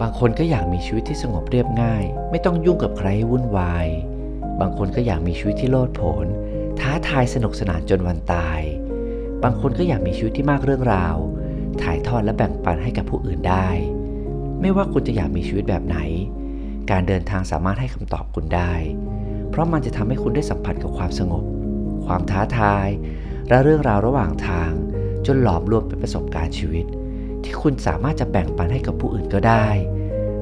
บางคนก็อยากมีชีวิตที่สงบเรียบง่าย ไม่ต้องยุ่งกับใครวุ่นวาย บางคนก็อยากมีชีวิตที่โลดโผน ท้าทายสนุกสนานจนวันตาย บางคนก็อยากมีชีวิตที่มากเรื่องราว ถ่ายทอดและแบ่งปันให้กับผู้อื่นได้ ไม่ว่าคุณจะอยากมีชีวิตแบบไหน การเดินทางสามารถให้คำตอบคุณได้ เพราะมันจะทำให้คุณได้สัมผัสกับความสงบ ความท้าทาย และเรื่องราวระหว่างทาง จนหลอมรวมเป็นประสบการณ์ชีวิต ที่คุณสามารถจะแบ่งปันให้กับผู้อื่นก็ได้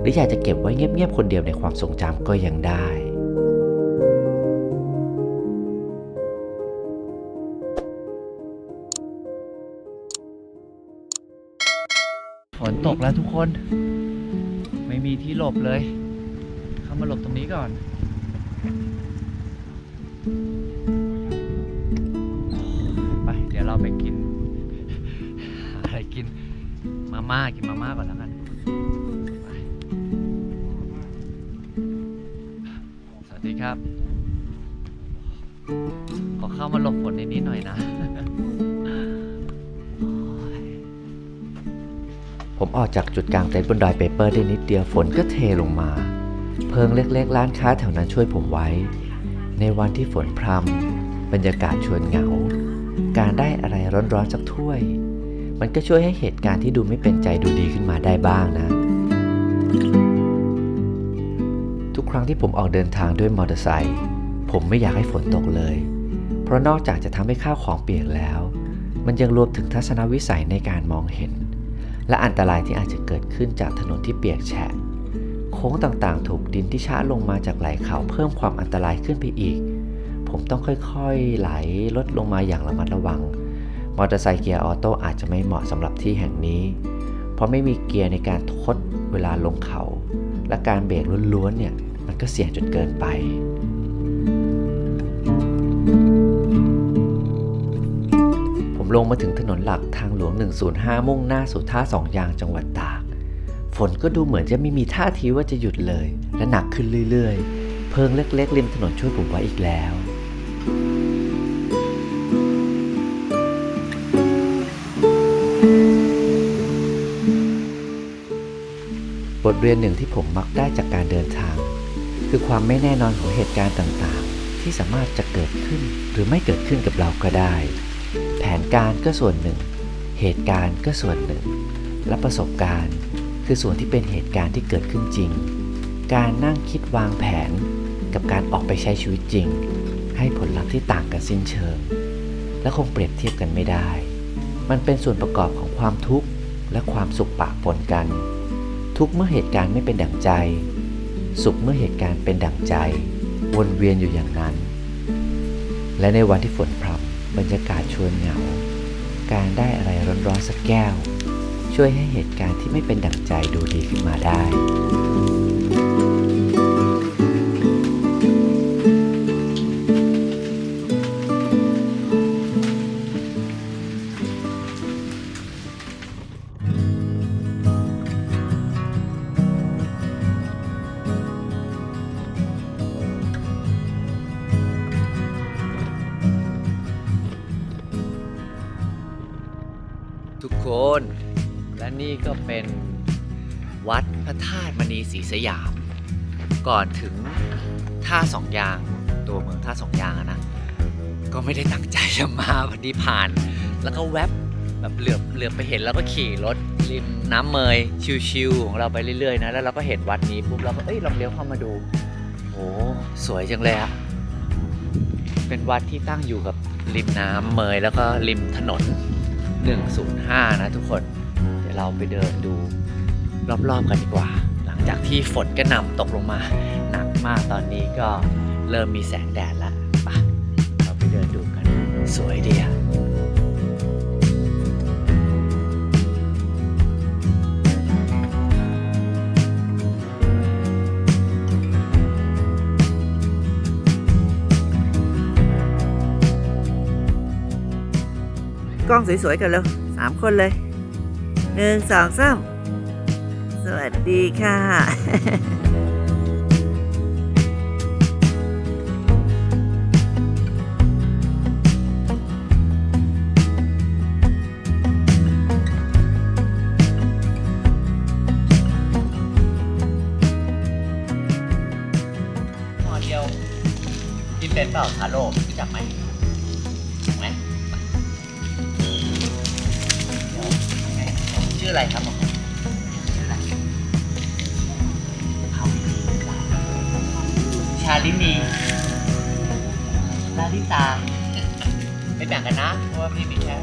หรืออยากจะเก็บไว้เงียบๆคนเดียวในความทรงจำก็ยังได้ ฝนตกแล้วทุกคน ไม่มีที่หลบเลย เข้ามาหลบตรงนี้ก่อน มาม่ากินมาม่าก่อนแล้วกันสวัสดีครับ ขอเข้ามาหลบฝนในนี้หน่อยนะ ผมออกจากจุดกลางเต็นท์บนดอยเปเปอร์ได้นิดเดียวฝนก็เทลงมา เพิงเล็กๆ ร้านค้าแถวนั้นช่วยผมไว้ ในวันที่ฝนพรำบรรยากาศชวนเหงา การได้อะไรร้อนๆสักถ้วย มันก็ช่วยให้เหตุการณ์ที่ดูไม่เป็นใจดูดีขึ้นมาได้บ้างนะ ทุกครั้งที่ผมออกเดินทางด้วยมอเตอร์ไซค์ผมไม่อยากให้ฝนตกเลย เพราะนอกจากจะทำให้ข้าวของเปียกแล้ว มันยังรวมถึงทัศนวิสัยในการมองเห็น และอันตรายที่อาจจะเกิดขึ้นจากถนนที่เปียกแฉะโค้งต่างๆ ถูกดินที่ชะลงมาจากไหล่เขาเพิ่มความอันตรายขึ้นไปอีก ผมต้องค่อยๆไหลลดลงมาอย่างระมัดระวัง มอเตอร์ไซค์เกียร์ออโต้อาจจะไม่เหมาะสำหรับที่แห่งนี้ เพราะไม่มีเกียร์ในการทดเวลาลงเขา และการเบรกล้วนๆเนี่ยมันก็เสี่ยงจนเกินไปผมลงมาถึงถนนหลักทางหลวง 105 มุ่งหน้าสู่ท่าสองยางจังหวัดตาก ฝนก็ดูเหมือนจะไม่มีท่าทีว่าจะหยุดเลย และหนักขึ้นเรื่อยๆ เพิงเล็กๆริมถนนช่วยผมไว้อีกแล้ว บทเรียนหนึ่งที่ผมมักได้จากการเดินทาง คือความไม่แน่นอนของเหตุการณ์ต่างๆ ที่สามารถจะเกิดขึ้นหรือไม่เกิดขึ้นกับเราก็ได้ แผนการก็ส่วนหนึ่ง เหตุการณ์ก็ส่วนหนึ่ง และประสบการณ์ คือส่วนที่เป็นเหตุการณ์ที่เกิดขึ้นจริง การนั่งคิดวางแผน กับการออกไปใช้ชีวิตจริง ให้ผลลัพธ์ที่ต่างกันสิ้นเชิง และคงเปรียบเทียบกันไม่ได้ มันเป็นส่วนประกอบของความทุกข์และความสุขปะปนกัน ทุกเมื่อเหตุการณ์ไม่เป็นดั่งใจ สุขเมื่อเหตุการณ์เป็นดั่งใจ วนเวียนอยู่อย่างนั้น และในวันที่ฝนพรำบรรยากาศชวนเหงา การได้อะไรร้อนๆสักแก้ว ช่วยให้เหตุการณ์ที่ไม่เป็นดั่งใจดูดีขึ้นมาได้ คน และนี่ก็เป็นวัดพระธาตุมณีศรีสยาม ก่อนถึงท่าสองยาง ตัวเมืองท่าสองยางนะ ก็ไม่ได้ตั้งใจจะมาพอดีผ่าน แล้วก็แวบแบบเหลือบเหลือบไปเห็นแล้วก็ขี่รถริมน้ำเมยชิวๆของเราไปเรื่อยๆนะแล้วเราก็เห็นวัดนี้ปุ๊บเราก็เอ้ยลองเลี้ยวเข้ามาดูโอ้สวยจังเลยอะเป็นวัดที่ตั้งอยู่กับริมน้ำเมยแล้วก็ริมถนน 105 นะทุกคน เดี๋ยวเราไปเดินดูรอบๆกันดีกว่า หลังจากที่ฝนกระหน่ำตกลงมาหนักมากตอนนี้ก็เริ่มมีแสงแดดแล้วไปเราไปเดินดูกัน สวยดีอะ กล้องสวยๆกันเลยสามคนเลยหนึ่งสองสามสวัสดีค่ะ ลาลิตาไม่แบ่งกันนะ เพราะว่าพี่มีแค่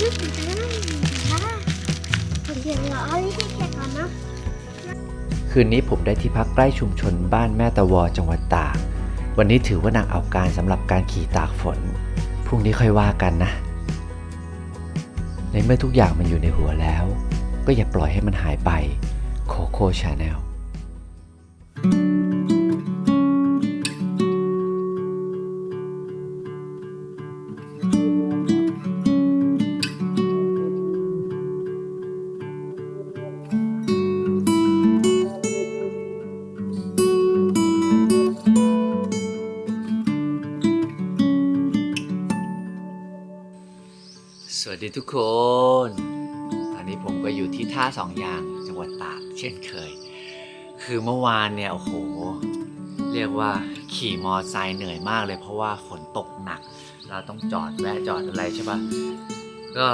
นึกถึงจะได้ค่ะคนเดียวเหรอเอาที่เกียก่อนนะคืนนี้ผมได้ที่พักใกล้ชุมชนบ้านแม่ตะวอจังหวัดตาก วันนี้ถือว่าหนักเอาการสำหรับการขี่ตากฝน พรุ่งนี้ค่อยว่ากันนะ ในเมื่อทุกอย่างมันอยู่ในหัวแล้ว ก็อย่าปล่อยให้มันหายไป โคโค่ชาแนล กคน ตอนนี้ผมก็อยู่ที่ท่าสองยางจังหวัดตากเช่นเคย คือเมื่อวานเนี่ยโอ้โห เรียกว่าขี่มอไซค์เหนื่อยมากเลยเพราะว่าฝนตกหนัก เราต้องจอดแวะจอดอะไรใช่ปะก็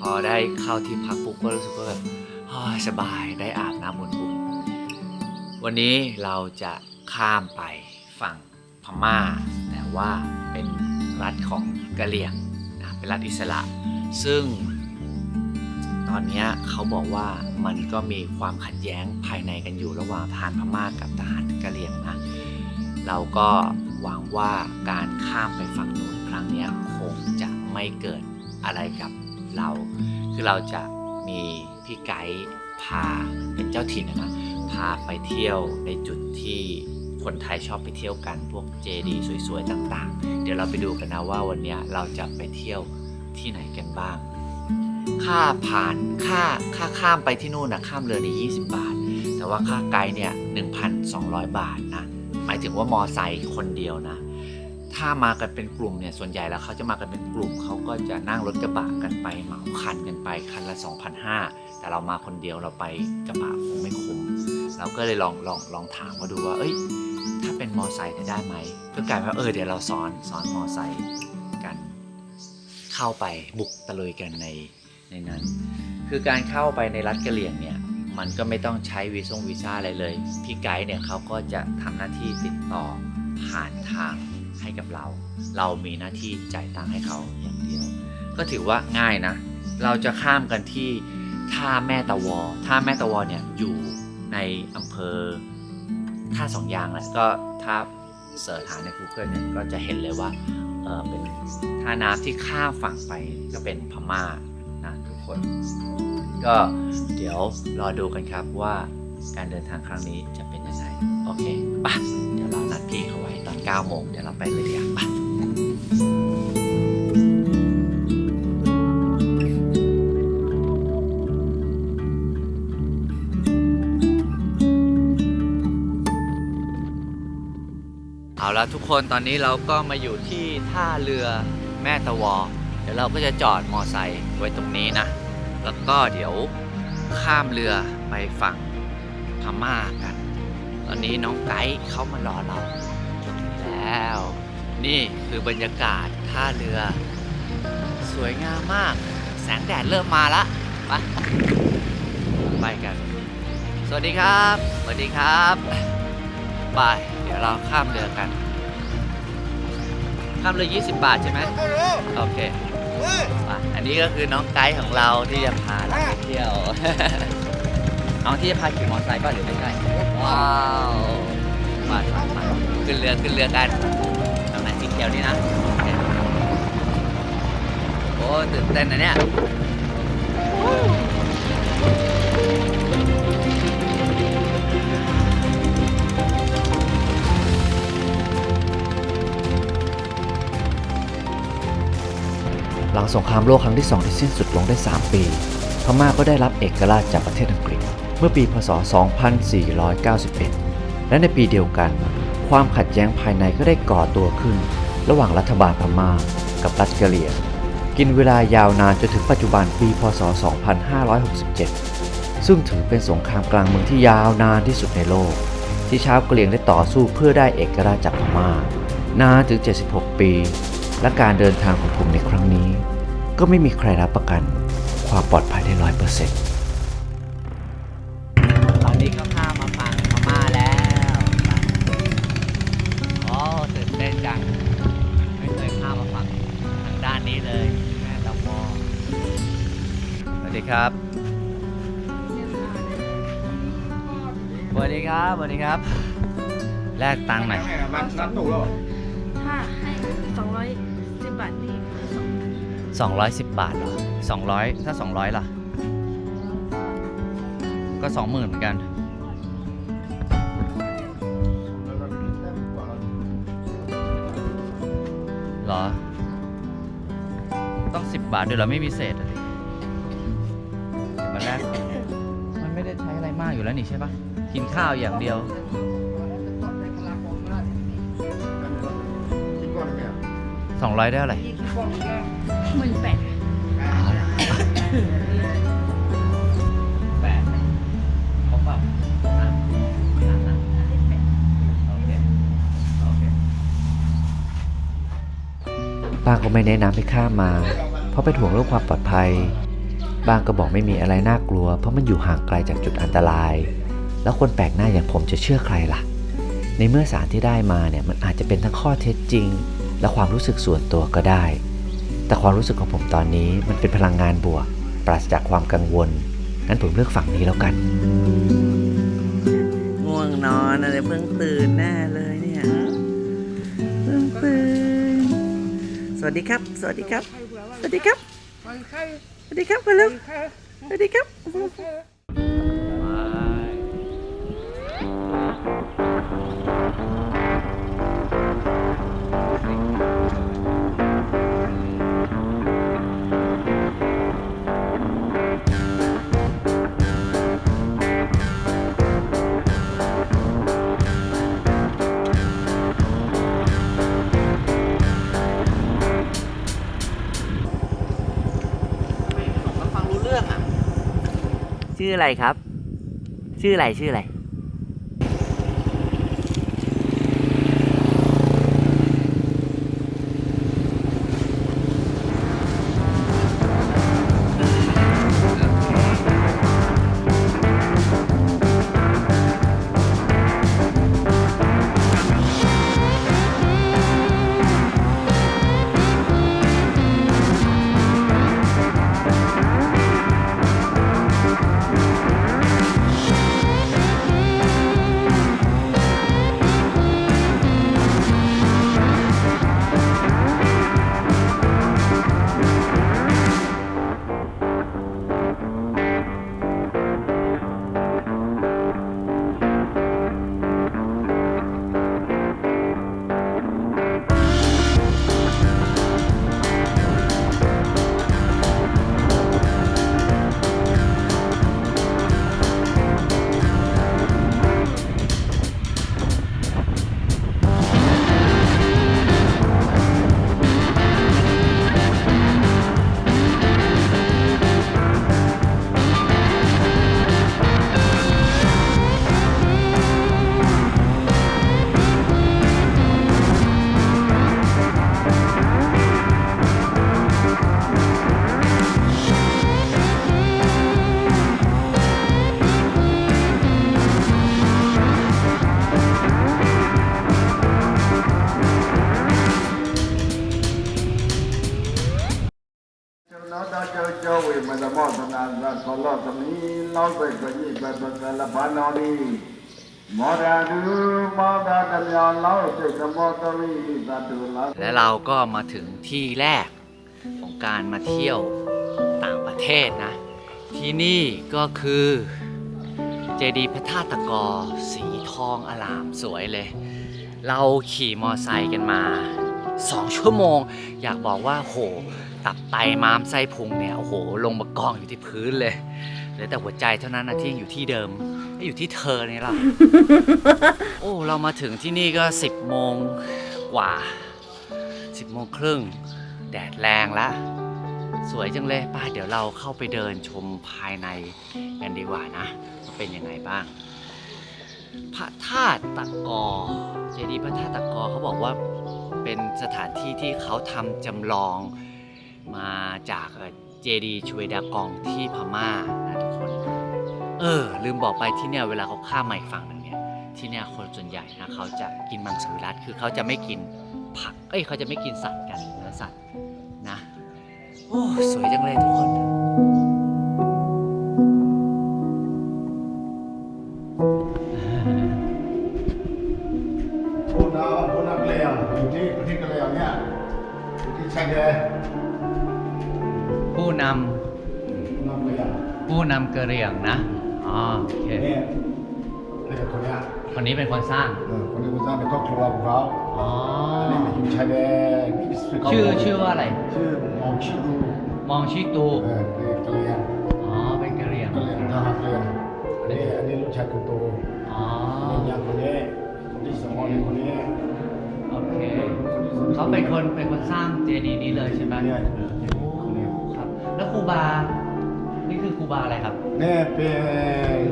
พอได้เข้าที่พักปุ๊บก็รู้สึกว่าแบบสบายได้อาบน้ำอุ่นๆวันนี้เราจะข้ามไปฝั่งพม่า แต่ว่าเป็นรัฐของกะเหรี่ยงนะเป็นรัฐอิสระ ซึ่งตอนนี้เขาบอกว่ามันก็มีความขัดแย้งภายในกันอยู่ระหว่างทหารพม่ากับทหารกะเหรี่ยงนะ เราก็หวังว่าการข้ามไปฝั่งนู้นครั้งนี้คงจะไม่เกิดอะไรกับเรา คือเราจะมีพี่ไกด์พาเป็นเจ้าถิ่นนะนะพาไปเที่ยวในจุดที่คนไทยชอบไปเที่ยวกันพวกเจดีย์สวยๆต่าง ๆ เดี๋ยวเราไปดูกันนะว่าวันนี้เราจะไปเที่ยว ที่ไหนกันบ้าง ค่าผ่านค่าค่าข้ามไปที่นู่นนะข้ามเรือนี่20 บาท แต่ว่าค่าไกด์เนี่ย1,200 บาทนะ หมายถึงว่ามอไซค์คนเดียวนะ ถ้ามากันเป็นกลุ่มเนี่ยส่วนใหญ่แล้วเขาจะมากันเป็นกลุ่มเขาก็จะนั่งรถกระบะกันไปเหมาคันกันไปคันละ2,500แต่เรามาคนเดียวเราไปกระบะคงไม่คุ้มเราก็เลยลองลองลองถามเขาดูว่า เอ้ย ถ้าเป็นมอไซค์เนี่ยได้ไหมก็กลายเป็นว่าเออเดี๋ยวเราซ้อนซ้อนมอไซค์ เข้าไปบุกตะลุยกันในในนั้น คือการเข้าไปในรัฐกะเหรี่ยงเนี่ยมันก็ไม่ต้องใช้วีซ่งวีซ่าอะไรเลย พี่ไกด์เนี่ยเขาก็จะทำหน้าที่ติดต่อผ่านทางให้กับเรา เรามีหน้าที่จ่ายตังค์ให้เขาอย่างเดียว ก็ถือว่าง่ายนะ เราจะข้ามกันที่ท่าแม่ตะวอท่าแม่ตะวอเนี่ยอยู่ในอำเภอท่าสองยางแหละก็ถ้าเสิร์ชหาใน Google เนี่ยก็จะเห็นเลยว่า เป็นท่าน้ำที่ข้ามฝั่งไปก็เป็นพม่านะทุกคน ก็เดี๋ยวรอดูกันครับว่าการเดินทางครั้งนี้จะเป็นยังไงโอเคปะเดี๋ยวเรานัดพี่เขาไว้ตอน9โมงเดี๋ยวเราไปเลยดีกว่าปะ เอาละทุกคนตอนนี้เราก็มาอยู่ที่ท่าเรือแม่ตะวอ เดี๋ยวเราก็จะจอดมอไซค์ไว้ตรงนี้นะ แล้วก็เดี๋ยวข้ามเรือไปฝั่งพม่ากัน ตอนนี้น้องไกด์เขามารอเราแล้ว นี่คือบรรยากาศท่าเรือ สวยงามมาก แสงแดดเริ่มมาละไปไปกัน สวัสดีครับ สวัสดีครับ ไป เดี๋ยวเราข้ามเรือกัน ข้ามเรือ 20 บาทใช่ไหมโอเคอะอันนี้ก็คือน้องไกด์ของเราที่จะพาเราไปเที่ยว น้องที่จะพาขี่มอเตอร์ไซค์ป่ะหรือไม่ใช่ ว้าวมามามาขึ้นเรือขึ้นเรือกันทางไหนสีเขียวนี่นะ โอเคโอ้ตื่นเต้นนะเนี่ย หลังสงครามโลกครั้งที่ 2 ที่สิ้นสุดลงได้ 3 ปี พม่าก็ได้รับเอกราชจากประเทศอังกฤษ เมื่อปีพศ 2491 และในปีเดียวกัน ความขัดแย้งภายในก็ได้ก่อตัวขึ้น ระหว่างรัฐบาลพม่ากับรัฐกะเหรี่ยงกินเวลายาวนานจนถึงปัจจุบันปี พศ 2567 ซึ่งถือเป็นสงครามกลางเมืองที่ยาวนานที่สุดในโลก ที่ชาวกะเหรี่ยงได้ต่อสู้เพื่อได้เอกราชจากพม่านานถึง 76 ปี และการเดินทางของผมในครั้งนี้ ก็ไม่มีใครรับประกัน ความปลอดภัยได้ร้อยเปอร์เซ็นต์ตอนนี้ก็ข้ามมาฝั่งพม่าแล้วอ๋อตื่นเต้นจัง ไม่เคยข้ามมาฝั่งทางด้านนี้เลยแม่ตะวอสวัสดีครับ สวัสดีครับ สวัสดีครับ แลกตังค์หน่อยถ้าให้สอง 210 บาทเหรอ200 ถ้า 200 ล่ะ ก็ 20,000เหมือนกัน เหรอ ต้อง 10 บาทด้วยเหรอ ไม่มีเศษเลยเดี๋ยวมาแลกมันไม่ได้ใช้อะไรมากอยู่แล้วนี่ใช่ปะกินข้าวอย่างเดียว200ได้เท่าไหร่ หมื่นแปดแปดเขาปรับสามสามนะโอเคโอเคป้าก็ไม่แนะนำให้ข้ามมา เพราะเป็นห่วงเรื่องความปลอดภัย บางก็บอกไม่มีอะไรน่ากลัว เพราะมันอยู่ห่างไกลจากจุดอันตราย แล้วคนแปลกหน้าอย่างผมจะเชื่อใครล่ะ ในเมื่อสารที่ได้มาเนี่ยมันอาจจะเป็นทั้งข้อเท็จจริง และความรู้สึกส่วนตัวก็ได้ แต่ความรู้สึกของผมตอนนี้มันเป็นพลังงานบวก ปราศจากความกังวล งั้นผมเลือกฝั่งนี้แล้วกัน ง่วงนอนอะไรเพิ่งตื่นแน่เลยเนี่ยเพิ่งตื่น สวัสดีครับ สวัสดีครับ สวัสดีครับ สวัสดีครับคุณลุงสวัสดีครับ รื่องอะ ชื่ออะไรครับ ชื่ออะไรชื่ออะไร ကြောဝေမနမောသနာသသောလောသမီလောက်ပဲကြည်ပဲပစလဘာနောနီမောရာဒုမောတာတမြောင်လောက်စိတ်ကမောတဝိသတုလာ และเราก็มาถึงที่แรกของการมาเที่ยวต่างประเทศนะ ที่นี่ก็คือเจดีย์พระธาตุตะกอสีทองอลามสวยเลย เราขี่มอไซค์กันมา 2 ชั่วโมง อยากบอกว่าโห ตับไตม้ามไส้พุงเนี่ยโอ้โหลงมากองอยู่ที่พื้นเลยเหลือแต่หัวใจเท่านั้นนะที่ยังอยู่ที่เดิมไม่อยู่ที่เธอเนี่ยหรอโอ้เรามาถึงที่นี่ก็ 10โมงกว่า 10โมงครึ่งแดดแรงแล้วสวยจังเลยป้าเดี๋ยวเราเข้าไปเดินชมภายในกันดีกว่านะว่าเป็นยังไงบ้าง พระธาตุตะกอเจดีย์พระธาตุตะกอเขาบอกว่าเป็นสถานที่ที่เขาทำจำลอง มาจากเจดีย์ชเวดากองที่พม่านะทุกคน เออ ลืมบอกไปที่เนี่ยเวลาเขาข้ามมาอีกฝั่งหนึ่งเนี่ยที่เนี่ยคนส่วนใหญ่นะเขาจะกินมังสวิรัตคือเขาจะไม่กินผัก เอ้ยเขาจะไม่กินสัตว์กันเนื้อสัตว์นะ โอ้สวยจังเลยทุกคนผู้นำผู้นำเลียงอยู่ที่ประเทศกะเหรี่ยงเนี่ยอยู่ที่ชายแดน นผู้นำเกลียงำผู้นำกะเหรี่ยงนะอ๋อโอเคเนี่ยเกลียงคนเนี้ยคนนี้เป็นคนสร้างเออคนนี้คนสร้างเป็นครอบครัวของเขาอ๋ออันนี้อยู่ชายแดนชื่อชื่อว่าอะไร ชื่อมองชิดูมองชิตูเออเกลียงอ๋อเป็นกะเหรี่ยง กะเหรี่ยงทหารเกลียงอันนี้อันนี้ลูกชายคนโตอ๋ออันนี้ยังคนนี้คนที่สองนี่คนนี้โอเค เขาเป็นคนเป็นคนสร้างเจดีย์นี้เลยใช่ไหม เนี่ยคนนี้ ครับแล้วครูบา นี่คือครูบาอะไรครับเนี่ยเป็น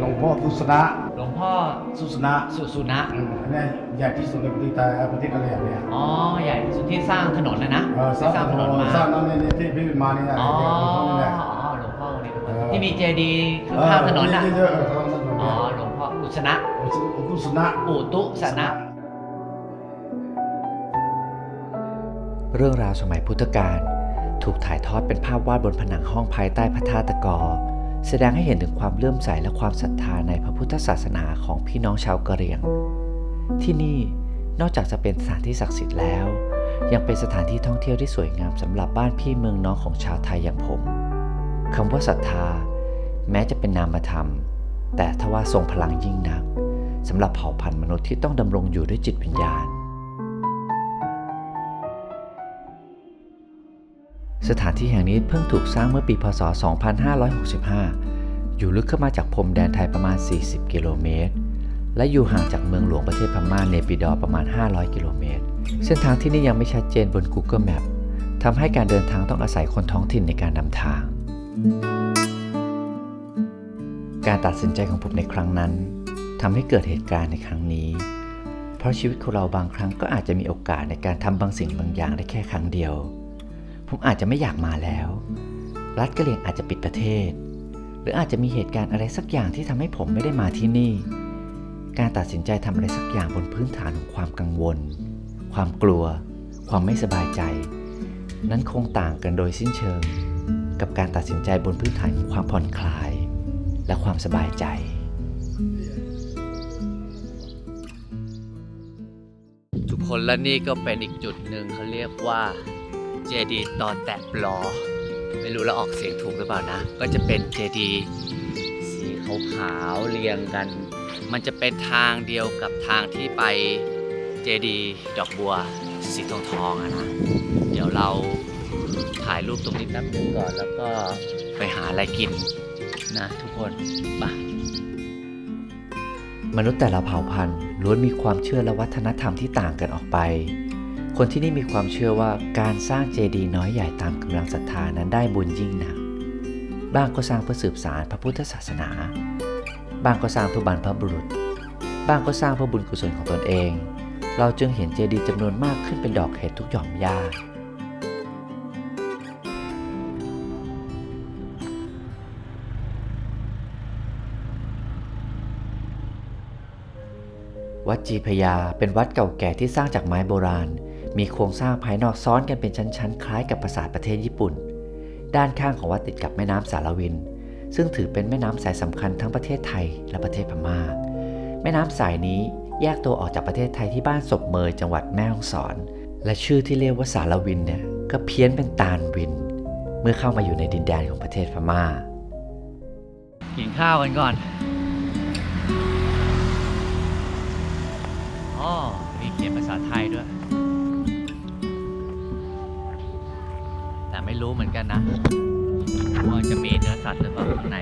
หลวงพ่อสุสนะหลวงพ่อสุสนะสุสุนะ อืมอันนี้ใหญ่ที่สุดในประเทศไทยประเทศกะเหรี่ยงเนี่ยอ๋อ ใหญ่ที่สุดที่สร้างถนนนะนะเออสที่ร้างสร้างถนนมาสร้างนั่นนี่ที่พี่มานี่นะอ๋อ เดี๋ยวหลวงพ่อนี่แหละ อ๋อ หลวงพ่อคนนี้ทุกคนเออ ที่มีเจดีย์ข้างๆถนนน่ะเออเยอะๆเออข้างถนนอ๋อ เนี่ยหลวงพ่ออุสนะสุสนะ อุตุสนะ เรื่องราวสมัยพุทธกาล ถูกถ่ายทอดเป็นภาพวาดบนผนังห้องภายใต้พระธาตุตะกอ แสดงให้เห็นถึงความเลื่อมใสและความศรัทธาในพระพุทธศาสนาของพี่น้องชาวกะเหรี่ยง ที่นี่นอกจากจะเป็นสถานที่ศักดิ์สิทธิ์แล้ว ยังเป็นสถานที่ท่องเที่ยวที่สวยงามสำหรับบ้านพี่เมืองน้องของชาวไทยอย่างผมคำว่าศรัทธา แม้จะเป็นนามธรรม แต่ทว่าทรงพลังยิ่งนักสำหรับเผ่าพันธุ์มนุษย์ที่ต้องดำรงอยู่ด้วยจิตวิญญาณ สถานที่แห่งนี้เพิ่งถูกสร้างเมื่อปีพศ 2565 อยู่ลึกเข้ามาจากพรมแดนไทยประมาณ 40 กิโลเมตร และอยู่ห่างจากเมืองหลวงประเทศพม่าเนปิดอประมาณ 500 กิโลเมตร เส้นทางที่นี่ยังไม่ชัดเจนบน Google Map ทำให้การเดินทางต้องอาศัยคนท้องถิ่นในการนำทาง การตัดสินใจของผมในครั้งนั้นทำให้เกิดเหตุการณ์ในครั้งนี้ เพราะชีวิตของเราบางครั้งก็อาจจะมีโอกาสในการทำบางสิ่งบางอย่างได้แค่ครั้งเดียว ผมอาจจะไม่อยากมาแล้ว รัฐกะเหรี่ยงอาจจะปิดประเทศ หรืออาจจะมีเหตุการณ์อะไรสักอย่างที่ทำให้ผมไม่ได้มาที่นี่ การตัดสินใจทำอะไรสักอย่างบนพื้นฐานของความกังวล ความกลัว ความไม่สบายใจ นั้นคงต่างกันโดยสิ้นเชิง กับการตัดสินใจบนพื้นฐานของความผ่อนคลาย และความสบายใจทุกคนและนี่ก็เป็นอีกจุดหนึ่งเขาเรียกว่า เจดีตอนแตะปลอ ไม่รู้เราออกเสียงถูกหรือเปล่านะ ก็จะเป็นเจดีสีขาวๆเรียงกัน มันจะเป็นทางเดียวกับทางที่ไปเจดีดอกบัวสีทองทองอะนะ เดี๋ยวเราถ่ายรูปตรงนี้แป๊บหนึงก่อนแล้วก็ไปหาอะไรกินนะทุกคนไปมนุษย์แต่ละเผ่าพันธุ์ล้วนมีความเชื่อและวัฒนธรรมที่ต่างกันออกไป คนที่นี่มีความเชื่อว่าการสร้างเจดีย์น้อยใหญ่ตามกำลังศรัทธานั้นได้บุญยิ่งนักบ้างก็สร้างเพื่อสืบสารพระพุทธศาสนา บ้างก็สร้างเพื่อบรรพบุรุษ บ้างก็สร้างเพื่อบุญกุศลของตนเอง เราจึงเห็นเจดีย์จำนวนมากขึ้นเป็นดอกเห็ดทุกหย่อมหญ้าวัดจีพยาเป็นวัดเก่าแก่ที่สร้างจากไม้โบราณ มีโครงสร้างภายนอกซ้อนกันเป็นชั้นๆ คล้ายกับปราสาทประเทศญี่ปุ่น ด้านข้างของวัดติดกับแม่น้ำสารวิน ซึ่งถือเป็นแม่น้ำสายสำคัญทั้งประเทศไทยและประเทศพม่า แม่น้ำสายนี้แยกตัวออกจากประเทศไทยที่บ้านศพเมยจังหวัดแม่ฮ่องสอน และชื่อที่เรียกว่าสารวินเนี่ยก็เพี้ยนเป็นตาลวิน เมื่อเข้ามาอยู่ในดินแดนของประเทศพม่ากินข้าวกันก่อนอ๋อมีเขียนภาษาไทยด้วย เหมือนกันนะว่าจะมีเนื้อสัตว์หรือเปล่าข้างใน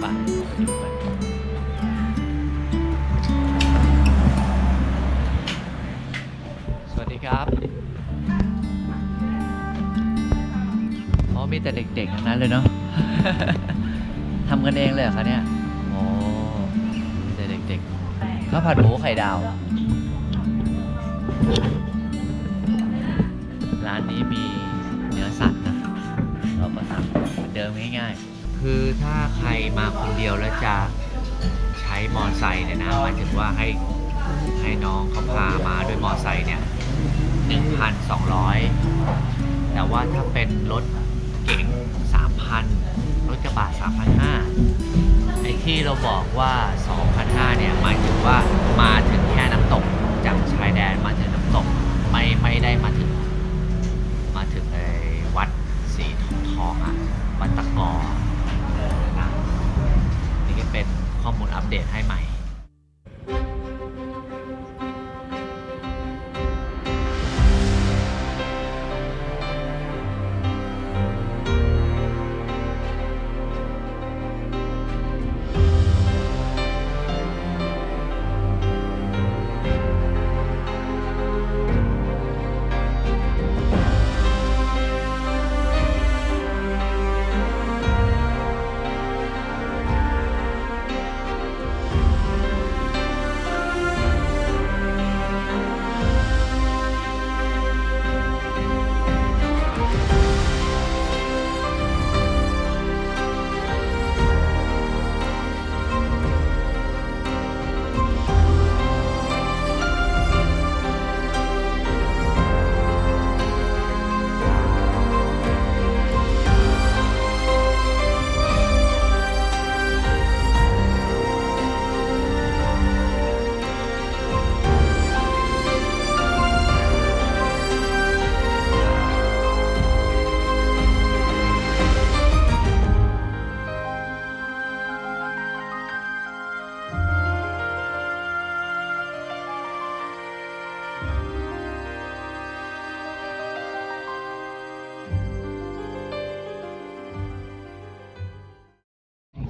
ไปดูกันสวัสดีครับอ๋อมีแต่เด็กๆทั้งนั้นเลยเนาะทำกันเองเลยเหรอคะเนี่ยโอ้มีแต่เด็กๆข้าวผัดหมูไข่ดาวร้านนี้มี เราก็สั่งเหมือนเดิมง่ายๆ คือถ้าใครมาคนเดียวแล้วจะใช้มอไซค์เนี่ยนะหมายถึงว่าให้ให้น้องเขาพามาด้วยมอไซค์เนี่ย 1,200 แต่ว่าถ้าเป็นรถเก๋ง3,000 รถกระบะ3,500 ไอ้ที่เราบอกว่า 2,500 เนี่ย หมายถึงว่ามาถึงแค่น้ำตกจากชายแดนมาถึงน้ำตกไม่ไม่ได้มาถึง อะวัดตะกอนี่ก็เป็นข้อมูลอัปเดตให้ใหม่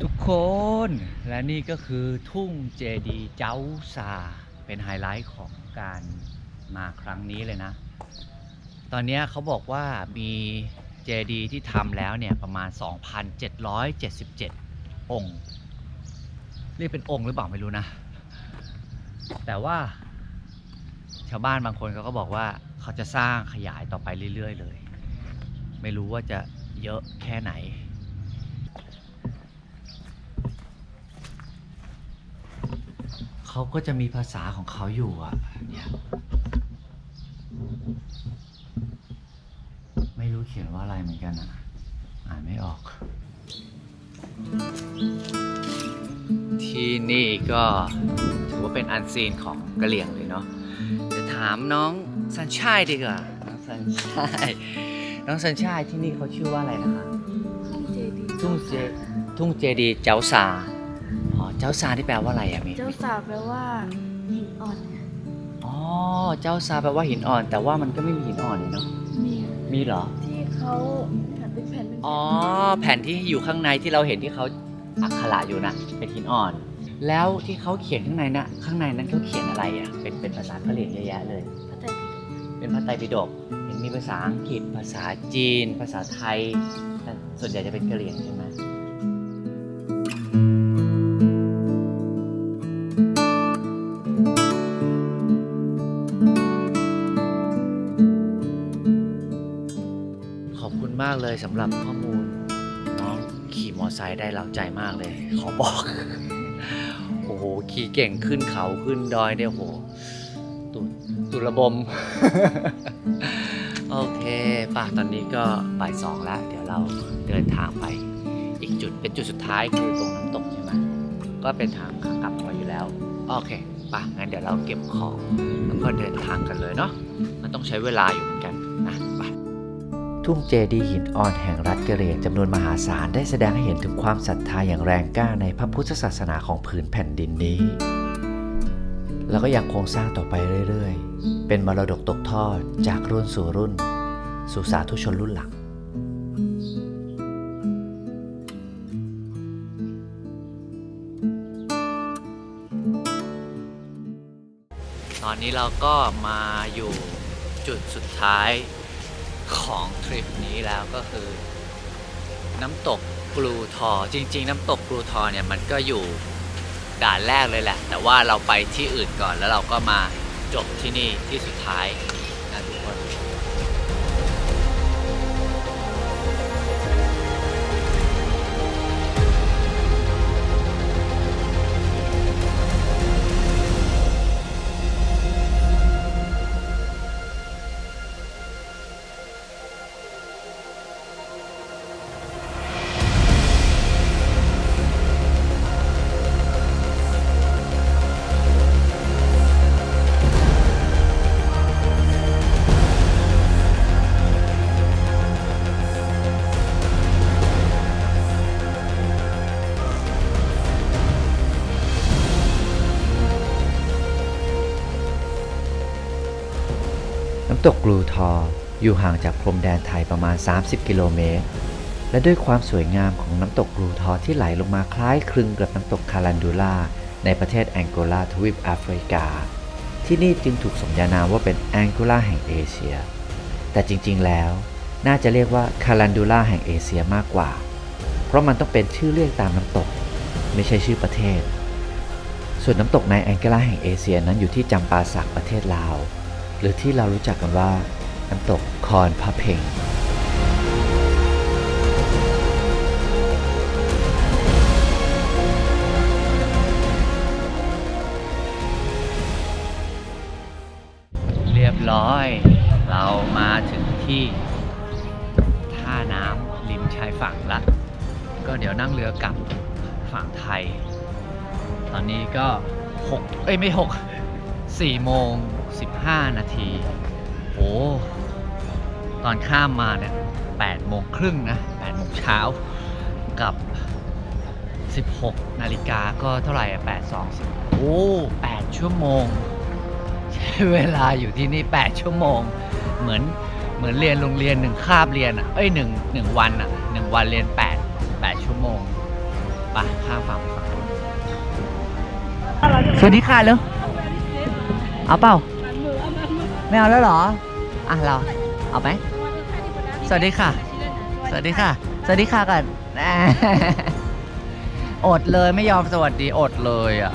ทุกคนและนี่ก็คือทุ่งเจดีเจ้าซาเป็นไฮไลท์ของการมาครั้งนี้เลยนะ ตอนนี้เขาบอกว่ามีเจดีที่ทำแล้วเนี่ยประมาณ 2,777 องค์ เรียกเป็นองค์หรือเปล่าไม่รู้นะ แต่ว่า ชาวบ้านบางคนเขาก็บอกว่าเขาจะสร้างขยายต่อไปเรื่อย ๆ เลย ไม่รู้ว่าจะเยอะแค่ไหน เขาก็จะมีภาษาของเขาอยู่อะเนี่ยไม่รู้เขียนว่าอะไรเหมือนกันอะ อ่านไม่ออก ที่นี่ก็ถือว่าเป็นอันซีนของกะเหลี่ยงเลยเนาะจะถามน้องสันชายดีกว่า น้องสันชายน้องสันชายที่นี่เขาชื่อว่าอะไรนะคะเจดีทุ่งเจทุ่งเจดีเจ้าซาอ๋อ เจ้าซาที่แปลว่าอะไรอะมีเจ้าสาวแปลว่าหินอ่อนค่ะอ๋อเจ้าซาแปลว่าหินอ่อน แต่ว่ามันก็ไม่มีหินอ่อนเลยเนาะมีมีเหรอ ที่เขาแผ่นเป็นแผ่นเป็นอ๋อแผ่นที่อยู่ข้างในที่เราเห็นที่เขาอักขระอยู่นะเป็นหินอ่อน แล้วที่เขาเขียนข้างในน่ะข้างในนั้นเขาเขียนอะไรอะเป็นเป็นภาษากะเหรี่ยงเยอะแยะเลย พระไตรปิฎกเป็นพระไตรปิฎกเห็นมีภาษาอังกฤษ ภาษาจีน ภาษาไทยแต่ส่วนใหญ่จะเป็นกะเหรี่ยงใช่ไหม เลยสำหรับข้อมูลน้องขี่มอไซค์ได้เหล่าใจมากเลย ขอบอก โอ้โห ขี่เก่งขึ้นเขาขึ้นดอยเนี่ยโอ้โหตุตุระบม โอเคป่ะตอนนี้ก็บ่ายสองแล้ว เดี๋ยวเราเดินทางไป อีกจุดเป็นจุดสุดท้ายคือตรงน้ำตกใช่ไหมก็เป็นทางขากลับมาอยู่แล้ว โอเคป่ะงั้นเดี๋ยวเราเก็บของ แล้วก็เดินทางกันเลยเนาะมันต้องใช้เวลาอยู่ ทุ่งเจดีหินอ่อนแห่งรัฐกะเหรี่ยงจำนวนมหาศาลได้แสดงให้เห็นถึงความศรัทธาอย่างแรงกล้าในพระพุทธศาสนาของผืนแผ่นดินนี้ แล้วก็ยังคงสร้างต่อไปเรื่อยๆ เป็นมรดกตกทอดจากรุ่นสู่รุ่น สู่สาธุชนรุ่นหลังตอนนี้เราก็มาอยู่จุดสุดท้าย ของทริปนี้แล้วก็คือ น้ำตกกลูทอจริง ๆ น้ำตกกลูทอเนี่ยมันก็อยู่ด่านแรกเลยแหละ แต่ว่าเราไปที่อื่นก่อนแล้วเราก็มาจบที่นี่ที่สุดท้าย น้ำตกกลูทออยู่ห่างจากพรมแดนไทยประมาณ 30 กิโลเมตร และด้วยความสวยงามของน้ำตกกลูทอที่ไหลลงมาคล้ายคลึงกับน้ำตกคารันดูล่าในประเทศแองโกลาทวีปแอฟริกา ที่นี่จึงถูกสมญานามว่าเป็นแองโกลาแห่งเอเชีย แต่จริงๆแล้วน่าจะเรียกว่าคารันดูล่าแห่งเอเชียมากกว่า เพราะมันต้องเป็นชื่อเรียกตามน้ำตก ไม่ใช่ชื่อประเทศ ส่วนน้ำตกในแองโกลาแห่งเอเชียนั้นอยู่ที่จำปาสักประเทศลาว หรือที่เรารู้จักกันว่า น้ำตกคอนพะเพงเรียบร้อย เรามาถึงที่ท่าน้ำริมชายฝั่งละก็เดี๋ยวนั่งเรือกลับฝั่งไทย ตอนนี้ก็หกเอ้ยไม่ห กสี่โมงสิบห้านาทีโอ้ตอนข้ามมาเนี่ยแปดโมงครึ่งนะแปดโมงเช้ากับ 16 นาฬิกาก็เท่าไหร่อะ8 2 10โอ้8ชั่วโมง ใช้เวลาอยู่ที่นี่ 8 ชั่วโมง เหมือนเหมือนเรียนโรงเรียนหนึ่งคาบเรียนอะเอ้ยหนึ่งหนึ่งวันอะหนึ่งวันเรียน 8 8 ชั่วโมงไปข้ามฝั่งไปฝั่งสวัสดีค่ะเร็ว เอาเปล่าไม่เอาแล้วเหรอ อะเรา เอาไหมสวัสดีค่ะ สวัสดีค่ะ สวัสดีค่ะกันอดเลยไม่ยอมสวัสดีอดเลยอะ